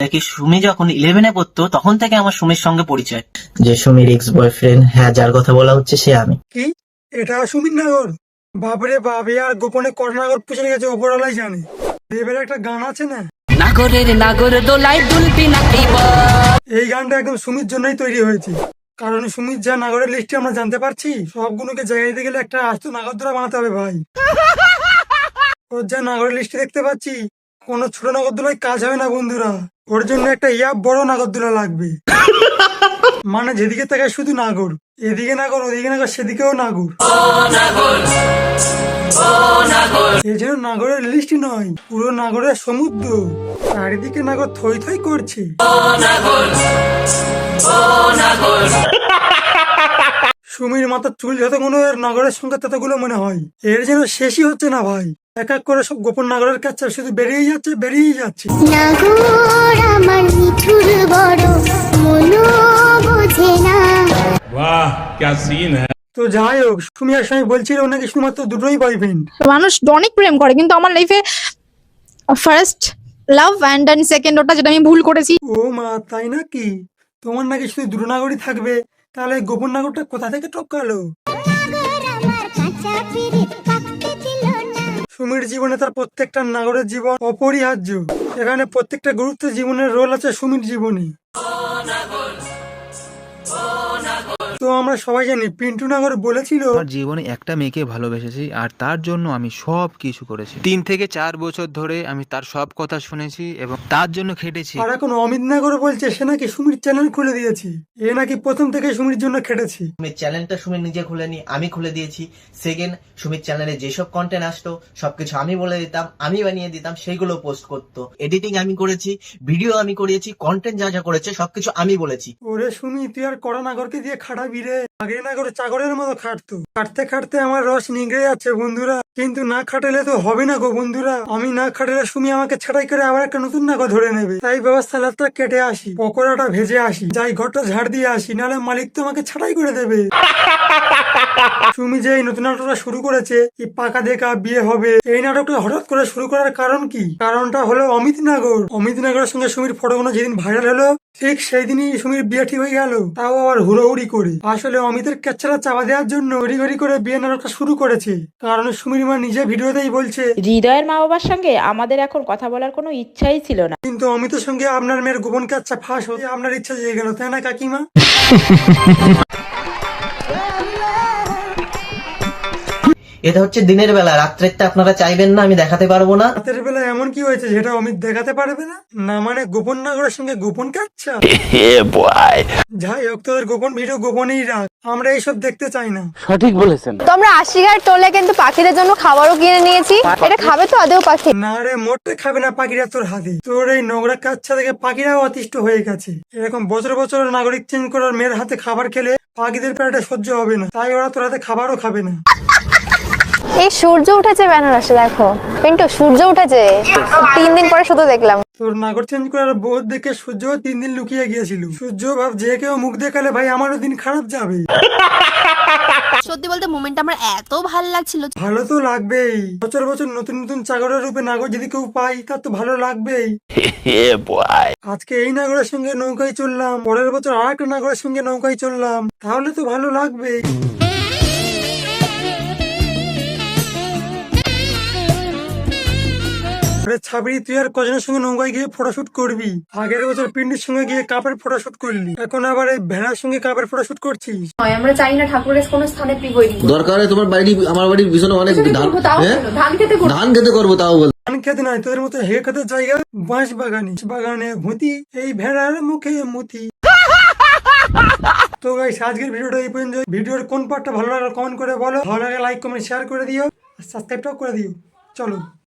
দেখি সুমি যখন ইলেভেনে পড়তো তখন থেকে আমার সুমির সঙ্গে পরিচয়। যে সুমির এক্স বয়ফ্রেন্ড হ্যাঁ যার কথা বলা হচ্ছে সে আমি। কি? এটা সুমির নাগর বাপরে বাপ আর গোপনে করনাগর পুষে গেছে ওপরওয়ালাই জানে। দেবের একটা গান আছে না? নাগরের নাগর দোলায় দুলবি নাকিব এই গানটা একদম সুমির জন্যই তৈরি হয়েছে। কারণ সুমির যা নাগরের লিস্টে আমরা জানতে পারছি সবগুলোকে জায়গায় দিতে গেলে একটা আস্ত নাগরদোলা বানাতে হবে ভাই। ওর যা নাগরের লিস্টে দেখতে পাচ্ছি কোনো ছোট নাগরদোলায় কাজ হবে না বন্ধুরা। ওর জন্য একটা ইয়া বড় নাগরদোলা লাগবে। মানে যেদিকে থাকে শুধু নাগর। এদিকে নাগর ওদিকে নাগর সেদিকেও নাগর। এই জন্য নাগরের লিস্ট নয় পুরো নাগরের সমুদ্র। চারিদিকে নাগর থই থই করছে। সুমির মাথার চুল যতগুলো এর নগরের সংখ্যা ততগুলো মনে হয়। এর যেন শেষই হচ্ছে না ভাই। এক এক করে সব গোপন নাগরের কাছে শুধু বেরিয়ে যাচ্ছে বেরিয়ে যাচ্ছে। তো যাই হোক সুমি আর স্বামী বলছিল নাকি শুধুমাত্র দুটোই বয়ফ্রেন্ড মানুষ অনেক প্রেম করে কিন্তু আমার লাইফে first love and then second ওটা যেটা আমি ভুল করেছি। ও মা তাই নাকি? তোমার নাকি শুধু দুটো নাগরই থাকবে। তাহলে গোপন নাগরটা কোথা থেকে টপকালো? সুমির জীবনে তার প্রত্যেকটা নাগরের জীবন অপরিহার্য। এখানে প্রত্যেকটা গুরুত্ব জীবনের রোল আছে সুমির জীবনে। তো আমরা সবাই জানি পিন্টু নাগর বলেছিল। আমার জীবনে একটা মেয়েকে ভালোবেসেছি আর তার জন্য আমি সব কিছু করেছি। তিন থেকে চার বছর ধরে আমি তার সব কথা শুনেছি এবং তার জন্য খেটেছি। আর এখন অমিত নাগর বলছে সে নাকি সুমির চ্যানেল খুলে দিয়েছি। এ নাকি প্রথম থেকে সুমির জন্য খেটেছে। সুমির চ্যানেলটা সুমির নিজে খুলেনি আমি খুলে দিয়েছি। সেকেন্ড সুমির চ্যানেলে যেসব কন্টেন্ট আসতো সবকিছু আমি বলে দিতাম আমি বানিয়ে দিতাম সেইগুলো পোস্ট করতো। এডিটিং আমি করেছি ভিডিও আমি করিয়েছি কন্টেন্ট যা যা করেছে সবকিছু আমি বলেছি। ওরে সুমি তুই আর কড়া নাগরকে দিয়ে খাটাবি রে আগে নাগর চাগরের মতো খাটতো। খাটতে খাটতে আমার রস নিগড়ে যাচ্ছে বন্ধুরা। কিন্তু না খাটালে তো হবে না গো বন্ধুরা। আমি না খাটালে সুমি আমাকে করে আবার একটা নতুন ধরে নেবে। তাই ব্যবস্থা লাতটা কেটে আসি পকোড়াটা ভেজে আসি যাই ঘরটা ঝাড় দিয়ে আসি নাহলে মালিক তো আমাকে করে দেবে। সুমি যে এই নতুন নাটকটা শুরু করেছে এই পাকা দেখা বিয়ে হবে? এই নাটকটা হঠাৎ করে শুরু করার কারণ কি? কারণটা হলো অমিত নাগর। অমিত নাগরের সঙ্গে সুমির ফটো ফটোগুলো যেদিন ভাইরাল হলো ঠিক সেই দিনই সুমির বিয়ে ঠিক হয়ে গেল। তাও আবার হুড়োহুড়ি করে। আসলে অমিতের ক্যাচারা চাপা দেওয়ার জন্য হরিঘড়ি হরি করে বিয়ে নাটকটা শুরু করেছে। কারণ সুমির মা নিজে ভিডিওতেই বলছে হৃদয়ের মা বাবার সঙ্গে আমাদের এখন কথা বলার কোনো ইচ্ছাই ছিল না। কিন্তু অমিতের সঙ্গে আপনার মেয়ের গোপন ক্যাচা ফাঁস হতে আপনার ইচ্ছা জেগে গেল তাই না কাকিমা? এটা হচ্ছে দিনের বেলা রাত্রেরটা আপনারা চাইবেন না আমি দেখাতে পারব না। রাতের বেলা এমন কি হয়েছে যেটা অমিত দেখাতে পারবে না? না মানে গোপন নাগরের সঙ্গে গোপন কাচ্ছা যাই হোক তোদের গোপন ভিডিও গোপনেই রাখ। আমরা এইসব দেখতে চাই না। সঠিক বলেছেন। তো আমরা আশিঘাট টোলে কিন্তু পাখিদের জন্য খাবারও কিনে নিয়েছি। এটা খাবে তো আদেও পাখি। না রে মোটে খাবে না পাখিরা তোর হাতে। তোর এই নোংরা কাচ্ছা থেকে পাখিরাও অতিষ্ঠ হয়ে গেছে। এরকম বছর বছর নাগরিক চেঞ্জ করার মেয়ের হাতে খাবার খেলে পাখিদের পেটে সহ্য হবে না। তাই ওরা তোর হাতে খাবারও খাবে না। এই সূর্য উঠেছে বেনারসে দেখো। পিন্টু সূর্য উঠেছে। তিন দিন পরে শুধু দেখলাম। তোর নাগর চেঞ্জ করার বোধ দেখে সূর্য তিন দিন লুকিয়ে গিয়েছিল। সূর্য ভাব যে কেউ মুখ দেখালে ভাই আমারও দিন খারাপ যাবে। সত্যি বলতে মোমেন্টটা আমার এত ভালো লাগছিল। ভালো তো লাগবেই। বছর বছর নতুন নতুন চাকরের রূপে নাগর যদি কেউ পাই তার তো ভালো লাগবেই। আজকে এই নাগরের সঙ্গে নৌকায় চললাম পরের বছর আর একটা নাগরের সঙ্গে নৌকায় চললাম। তাহলে তো ভালো লাগবেই। আরে ছাবড়ি তুই আর কজনের সঙ্গে নৌকায় গিয়ে ফটোশুট করবি? আগের বছর পিন্ডির সঙ্গে গিয়ে কাপের ফটোশুট করলি। এখন আবার এই ভেড়ার সঙ্গে কাপের ফটোশুট করছিস? আমরা চাই না ঠাকুরের কোনো স্থানে প্রিবই দরকার তোমার বাড়ি আমার বাড়ির পিছনে অনেক ধান হ্যাঁ? ধান খেতে ধান খেতে করব তাও বল। ধান খেতে নয় তোদের মতো হে খেতে জায়গা বাঁশ বাগানে। বাগানে ভুতি এই ভেড়ার মুখে মুতি। তো গাইস আজকের ভিডিওটা এই পর্যন্ত। ভিডিওর কোন পার্টটা ভালো লাগল কমেন্ট করে বলো। ভালো লাগে লাইক কমেন্ট শেয়ার করে দিও। সাবস্ক্রাইবটাও করে দিও। চলো।